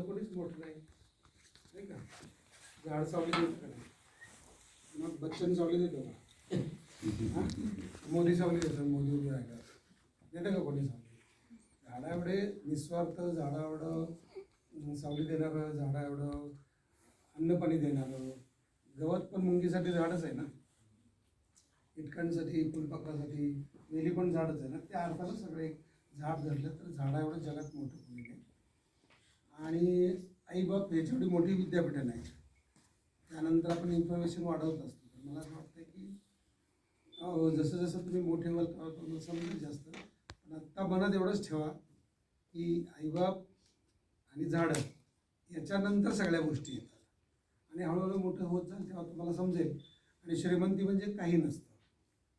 कोणीच मोठं नाही. नाही का? झाड सावली देत का नाही. मग बच्चन सावली देतो का? मोदी सावली देतात मोदी उभी राहिला. देतं का कोणी सावली? झाडा एवढे निस्वार्थ झाडा एवढं सावली देणारं झाडा एवढं अन्न पाणी देणारं. गवत पण मुंगीसाठी झाडच आहे ना? कीटकांसाठी फुलपाखरासाठी वेली पण झाडच आहे ना? त्या अर्थानं सगळे झाड धरलं तर झाडा एवढं जगात मोठं कोणी नाही. आणि आईबाप ह्याची एवढी मोठी विद्यापीठं नाही त्यानंतर आपण इन्फॉर्मेशन वाढवत असतो. तर मला असं वाटतं की जसं जसं तुम्ही मोठे व्हाल तेव्हा तुम्हाला समजेल जास्त. पण आत्ता मनात एवढंच ठेवा की आईबाप आणि झाडं याच्यानंतर सगळ्या गोष्टी येतात. आणि हळूहळू मोठं होत जाईल तेव्हा तुम्हाला समजेल. आणि श्रीमंती म्हणजे काही नसतं.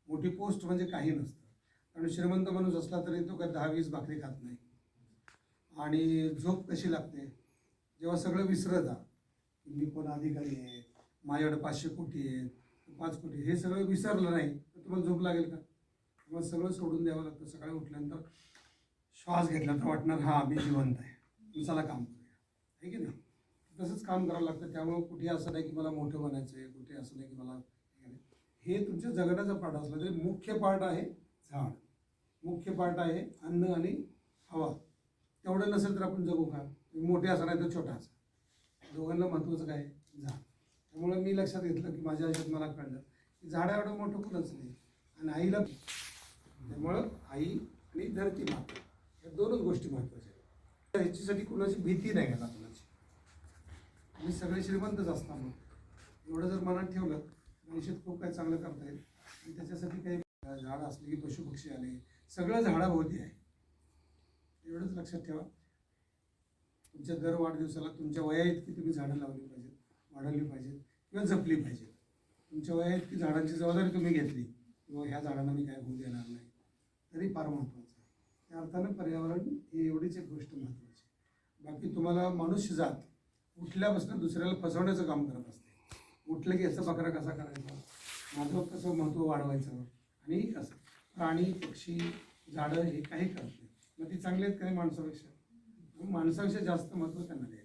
मोठी पोस्ट म्हणजे काही नसतं. कारण श्रीमंत माणूस असला तरी तो काय दहा वीस भाकरी खात नाही. आणि झोप कशी लागते? जेव्हा सगळं विसरत जा. मी कोण अधिकारी आहे? माझ्याकडे पाचशे कोटी आहेत पाच कोटी हे सगळं विसरलं नाही तर तुम्हाला झोप लागेल का? तुम्हाला सगळं सोडून द्यावं लागतं. सकाळी उठल्यानंतर श्वास घेतला तर वाटणार हा मी जिवंत आहे. दिवसाला काम करूया. आहे की नाही? तसंच काम करावं लागतं. त्यामुळं कुठे असं नाही की मला मोठं बनायचं आहे कुठे असं नाही की मला हे तुमच्या जगण्याचा पार्ट असला तरी मुख्य पार्ट आहे झाड. मुख्य पार्ट आहे अन्न आणि हवा. तेवढं नसेल तर आपण जगू का? मोठे असं नाही तर छोटा असा. दोघांना महत्त्वाचं काय? झाड. त्यामुळं मी लक्षात घेतलं की माझ्या आयुष्यात मला कळलं की झाडं एवढं मोठं कुणच नाही. आणि आईला त्यामुळं आई आणि धरती माता. या दोनच गोष्टी महत्त्वाच्या आहेत. ह्याच्यासाठी कुणाची भीती नाही घ्यायला कुणाची आणि सगळे श्रीमंतच असताना. एवढं जर मनात ठेवलं तर आयुष्यात खूप काही चांगलं करता येईल आणि त्याच्यासाठी काही झाडं असली की पशुपक्षी आले. सगळं झाडाभोवती आहे. एवढंच लक्षात ठेवा. तुमच्या दर वाढदिवसाला तुमच्या वया इतकी तुम्ही झाडं लावली पाहिजेत वाढवली पाहिजेत किंवा जपली पाहिजेत. तुमच्या वया इतकी झाडांची जबाबदारी तुम्ही घेतली किंवा ह्या झाडांना मी काय होऊ देणार नाही. तरी फार महत्त्वाचं आहे. त्या अर्थानं पर्यावरण ही एवढीच एक गोष्ट महत्त्वाची बाकी तुम्हाला मनुष्य जात उठल्यापासून दुसऱ्याला फसवण्याचं काम करत असते. उठलं की याचा बकरा कसा करायचा? माझं कसं महत्त्व वाढवायचं? आणि असं प्राणी पक्षी झाडं हे काही करत नाही मग ती चांगली आहेत का नाही माणसापेक्षा? माणसापेक्षा जास्त महत्त्व त्यांना द्यायचं.